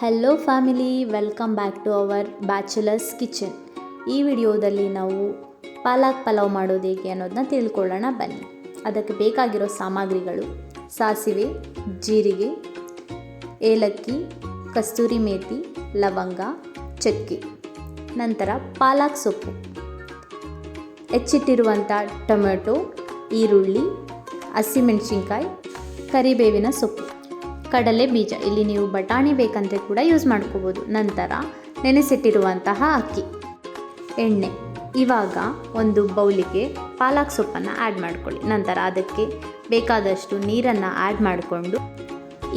Hello family welcome back to our bachelors kitchen ಈ ವಿಡಿಯೋದಲ್ಲಿ ನಾವು ಪಾಲಕ್ ಪಲಾವ್ ಮಾಡೋದು ಹೇಗೆ ಅನ್ನೋದನ್ನ ತಿಳ್ಕೊಳ್ಳೋಣ ಬನ್ನಿ. ಅದಕ್ಕೆ ಬೇಕಾಗಿರೋ ಸಾಮಗ್ರಿಗಳು ಸಾಸಿವೆ, ಜೀರಿಗೆ, ಏಲಕ್ಕಿ, ಕಸ್ತೂರಿ ಮೇಥಿ ಲವಂಗ, ಚಕ್ಕೆ, ನಂತರ ಪಾಲಕ್ ಸೊಪ್ಪು. ಹೆಚ್ಚಿಟ್ಟಿರುವಂಥ ಟೊಮೆಟೊ, ಈರುಳ್ಳಿ, ಹಸಿಮೆಣಸಿನ್ಕಾಯಿ, ಕರಿಬೇವಿನ ಸೊಪ್ಪು. ಕಡಲೆ ಬೀಜ. ಇಲ್ಲಿ ನೀವು ಬಟಾಣಿ ಬೇಕಂತೆ ಕೂಡ ಯೂಸ್ ಮಾಡ್ಕೋಬೋದು. ನಂತರ ನೆನೆಸಿಟ್ಟಿರುವಂತಹ ಅಕ್ಕಿ. ಎಣ್ಣೆ. ಇವಾಗ ಒಂದು ಬೌಲಿಗೆ ಪಾಲಕ್ ಸೊಪ್ಪನ್ನು ಆ್ಯಡ್ ಮಾಡ್ಕೊಳ್ಳಿ. ನಂತರ ಅದಕ್ಕೆ ಬೇಕಾದಷ್ಟು ನೀರನ್ನು ಆ್ಯಡ್ ಮಾಡಿಕೊಂಡು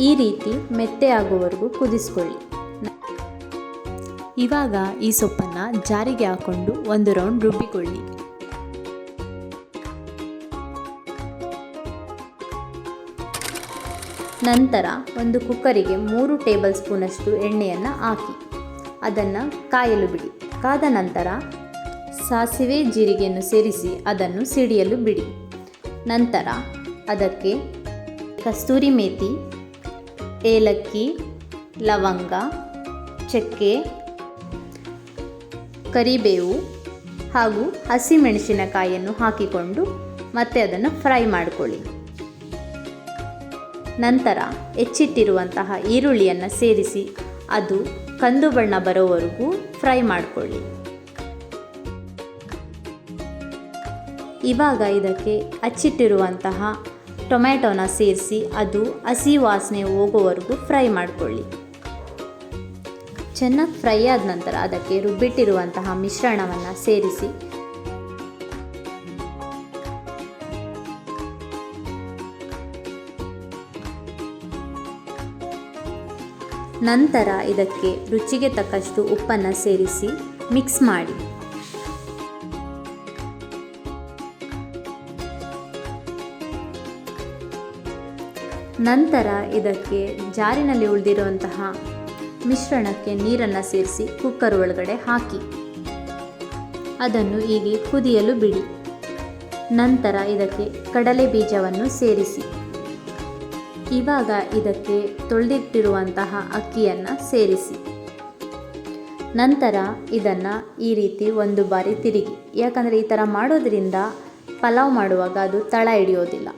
ಈ ರೀತಿ ಮೆತ್ತೆ ಆಗುವವರೆಗೂ ಕುದಿಸ್ಕೊಳ್ಳಿ. ಇವಾಗ ಈ ಸೊಪ್ಪನ್ನು ಜಾರಿಗೆ ಹಾಕ್ಕೊಂಡು ಒಂದು ರೌಂಡ್ ರುಬ್ಬಿಕೊಳ್ಳಿ. ನಂತರ ಒಂದು ಕುಕ್ಕರಿಗೆ ಮೂರು ಟೇಬಲ್ ಸ್ಪೂನಷ್ಟು ಎಣ್ಣೆಯನ್ನು ಹಾಕಿ. ಅದನ್ನು ಕಾಯಲು ಬಿಡಿ. ಕಾದ ನಂತರ ಸಾಸಿವೆ, ಜೀರಿಗೆಯನ್ನು ಸೇರಿಸಿ ಅದನ್ನು ಸಿಡಿಯಲು ಬಿಡಿ. ನಂತರ ಅದಕ್ಕೆ ಕಸ್ತೂರಿ ಮೇಥಿ ಏಲಕ್ಕಿ, ಲವಂಗ, ಚಕ್ಕೆ, ಕರಿಬೇವು ಹಾಗೂ ಹಸಿಮೆಣಸಿನಕಾಯಿಯನ್ನು ಹಾಕಿಕೊಂಡು ಮತ್ತೆ ಅದನ್ನು ಫ್ರೈ ಮಾಡಿಕೊಳ್ಳಿ. ನಂತರ ಹೆಚ್ಚಿಟ್ಟಿರುವಂತಹ ಈರುಳ್ಳಿಯನ್ನು ಸೇರಿಸಿ ಅದು ಕಂದು ಬಣ್ಣ ಬರೋವರೆಗೂ ಫ್ರೈ ಮಾಡಿಕೊಳ್ಳಿ. ಇವಾಗ ಇದಕ್ಕೆ ಹಚ್ಚಿಟ್ಟಿರುವಂತಹ ಟೊಮ್ಯಾಟೊನ ಸೇರಿಸಿ ಅದು ಹಸಿ ವಾಸನೆ ಹೋಗೋವರೆಗೂ ಫ್ರೈ ಮಾಡಿಕೊಳ್ಳಿ. ಚೆನ್ನಾಗಿ ಫ್ರೈ ಆದ ನಂತರ ಅದಕ್ಕೆ ರುಬ್ಬಿಟ್ಟಿರುವಂತಹ ಮಿಶ್ರಣವನ್ನು ಸೇರಿಸಿ ನಂತರ ಇದಕ್ಕೆ ರುಚಿಗೆ ತಕ್ಕಷ್ಟು ಉಪ್ಪನ್ನು ಸೇರಿಸಿ ಮಿಕ್ಸ್ ಮಾಡಿ. ನಂತರ ಇದಕ್ಕೆ ಜಾರಿನಲ್ಲಿ ಉಳಿದಿರುವಂತಹ ಮಿಶ್ರಣಕ್ಕೆ ನೀರನ್ನು ಸೇರಿಸಿ ಕುಕ್ಕರ್ ಒಳಗಡೆ ಹಾಕಿ. ಅದನ್ನು ಹೀಗೆ ಕುದಿಯಲು ಬಿಡಿ. ನಂತರ ಇದಕ್ಕೆ ಕಡಲೆ ಬೀಜವನ್ನು ಸೇರಿಸಿ. ಇವಾಗ ಇದಕ್ಕೆ ತೊಳೆದಿಟ್ಟಿರುವಂತಹ ಅಕ್ಕಿಯನ್ನು ಸೇರಿಸಿ. ನಂತರ ಇದನ್ನು ಈ ರೀತಿ ಒಂದು ಬಾರಿ ತಿರುಗಿ. ಯಾಕಂದರೆ ಈ ಥರ ಮಾಡೋದ್ರಿಂದ ಪಲಾವ್ ಮಾಡುವಾಗ ಅದು ತಳ ಹಿಡಿಯೋದಿಲ್ಲ.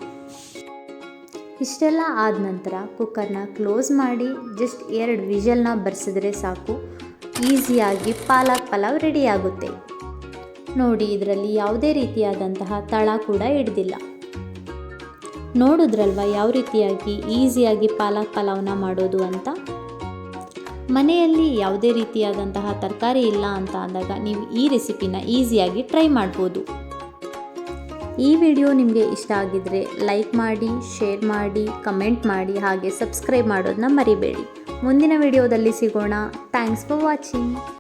ಇಷ್ಟೆಲ್ಲ ಆದ ನಂತರ ಕುಕ್ಕರ್ನ ಕ್ಲೋಸ್ ಮಾಡಿ ಜಸ್ಟ್ ಎರಡು ವಿಜಲ್ನ ಬರ್ಸಿದ್ರೆ ಸಾಕು. ಈಸಿಯಾಗಿ ಪಾಲಕ್ ಪಲಾವ್ ರೆಡಿಯಾಗುತ್ತೆ ನೋಡಿ, ಇದರಲ್ಲಿ ಯಾವುದೇ ರೀತಿಯಾದಂತಹ ತಳ ಕೂಡ ಹಿಡ್ದಿಲ್ಲ. ನೋಡಿದ್ರಲ್ವ ಯಾವ ರೀತಿಯಾಗಿ ಈಸಿಯಾಗಿ ಪಾಲಕ್ ಪಲಾವ್ನ ಮಾಡೋದು ಅಂತ? ಮನೆಯಲ್ಲಿ ಯಾವುದೇ ರೀತಿಯಾದಂತಹ ತರಕಾರಿ ಇಲ್ಲ ಅಂತ ಅಂದಾಗ ನೀವು ಈ ರೆಸಿಪಿನ ಈಸಿಯಾಗಿ ಟ್ರೈ ಮಾಡ್ಬೋದು. ಈ ವಿಡಿಯೋ ನಿಮಗೆ ಇಷ್ಟ ಆಗಿದ್ದರೆ ಲೈಕ್ ಮಾಡಿ, ಶೇರ್ ಮಾಡಿ, ಕಮೆಂಟ್ ಮಾಡಿ, ಹಾಗೆ ಸಬ್ಸ್ಕ್ರೈಬ್ ಮಾಡೋದನ್ನ ಮರಿಬೇಡಿ. ಮುಂದಿನ ವಿಡಿಯೋದಲ್ಲಿ ಸಿಗೋಣ. Thanks for watching.